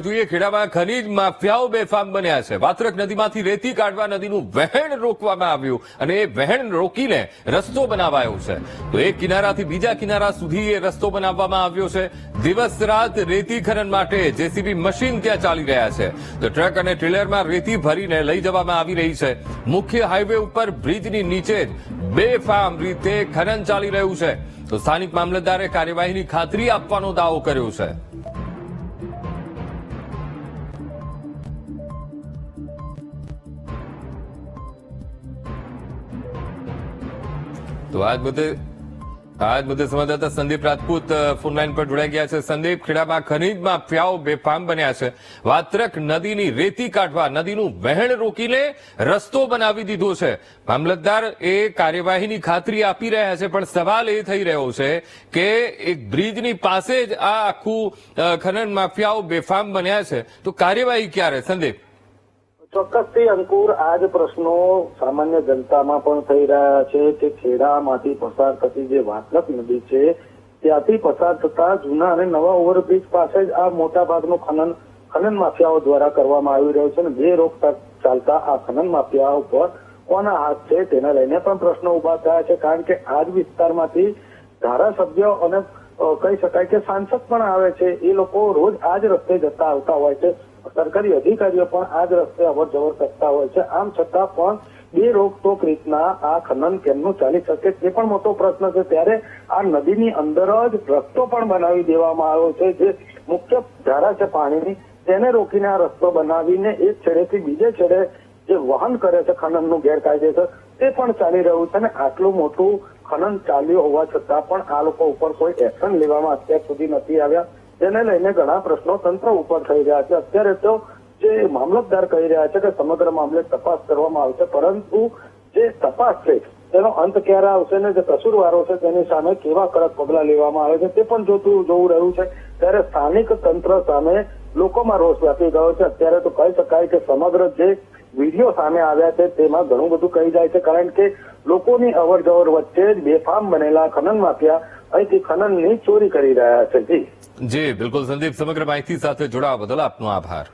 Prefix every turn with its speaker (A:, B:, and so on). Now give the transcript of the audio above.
A: જોઈએ ખેડામાં ખનીજ માફિયાઓ બેફામ બન્યા છે. વાત્રક નદીમાંથી રેતી કાઢવા નદીનું વહેણ રોકવામાં આવ્યું અને એ વહેણ રોકીને રસ્તો બનાવાયો છે. તો એક કિનારાથી બીજા કિનારા સુધી એ રસ્તો બનાવવામાં આવ્યો છે. દિવસ રાત રેતી ખનન માટે જેસીબી મશીન ત્યાં ચાલી રહ્યા છે. તો ટ્રક અને ટ્રેલરમાં રેતી ભરીને લઈ જવામાં આવી રહી છે. મુખ્ય હાઈવે ઉપર બ્રિજની નીચે જ બેફામ રીતે ખનન ચાલી રહ્યું છે. તો સ્થાનિક મામલતદારે કાર્યવાહીની ખાતરી આપવાનો દાવો કર્યો છે. તો આજ બધે આજ બધે સંવાદદાતા સંદીપ રાજપૂત અ, ફોનલાઈન પર જોડાઈ ગયા છે. સંદીપ ખેડામાં ખનીજમાં ફિયાઓ બેફામ બન્યા છે. વાત્રક નદીની રેતી કાઢવા નદીનું વહેણ રોકીને રસ્તો બનાવી દીધો છે. મામલતદાર એ કાર્યવાહીની ખાતરી આપી રહ્યા છે પણ સવાલ એ થઈ રહ્યો છે કે એક બ્રિજની પાસે જ આ આખું ખનન માફિયાઓ બેફામ બન્યા છે. તો કાર્યવાહી ક્યારે? સંદીપ.
B: ચોક્કસથી અંકુર આ જ પ્રશ્નો સામાન્ય જનતામાં પણ થઈ રહ્યા છે કે ખેડામાંથી પસાર થતી જે વાત્રક નદી છે, ત્યાંથી પસાર થતા જૂના અને નવા ઓવરબ્રિજ પાસે જ આ મોટા ખનન ખનન માફિયાઓ દ્વારા કરવામાં આવી રહ્યું છે અને બે રોક ચાલતા આ ખનન માફિયા ઉપર કોના હાથ છે તેને લઈને પણ પ્રશ્નો ઊભા થયા છે. કારણ કે આ જ વિસ્તારમાંથી ધારાસભ્યો અને કહી શકાય કે સાંસદ પણ આવે છે. એ લોકો રોજ આ જ રસ્તે જતા આવતા હોય છે. સરકારી અધિકારીઓ પણ આ જ રસ્તે અવર જવર કરતા હોય છે. આમ છતાં પણ બે રોકટોક રીતના આ ખનન કેમનું ચાલી શકે તે પણ મોટો પ્રશ્ન છે. ત્યારે આ નદીની અંદર જ રસ્તો પણ બનાવી દેવામાં આવ્યો છે. જે મુખ્ય ધારા છે પાણીની. તેને રોકીને આ રસ્તો બનાવીને એક છેડેથી બીજે છેડે જે વહન કરે છે ખનનનું ગેરકાયદેસર, તે પણ ચાલી રહ્યું છે. અને આટલું મોટું ખનન ચાલ્યું હોવા છતાં પણ આ લોકો ઉપર કોઈ એક્શન લેવામાં અત્યાર સુધી નથી આવ્યા. તેને લઈને ઘણા પ્રશ્નો તંત્ર ઉપર થઈ રહ્યા છે. અત્યારે તો જે મામલતદાર કહી રહ્યા છે કે સમગ્ર મામલે તપાસ કરવામાં આવશે, પરંતુ જે તપાસ છે, તેનો અંત ક્યારે આવશે ને જે કસૂરવારો છે તેની સામે કેવા કડક પગલા લેવામાં આવે છે તે પણ જોતું જોવું રહ્યું છે. ત્યારે સ્થાનિક તંત્ર સામે લોકોમાં રોષ વ્યાપી ગયો છે. અત્યારે તો કહી શકાય કે સમગ્ર જે વીડિયો સામે આવ્યા છે તેમાં ઘણું બધું કહી જાય છે. કારણ કે લોકોની અવર જવર વચ્ચે બેફામ બનેલા ખનન માફિયા અહીંથી ખનનની ચોરી કરી રહ્યા છે જી
A: જી બિલકુલ સંદીપ સમગ્ર માહિતી સાથે જોડાવા બદલ આપનો આભાર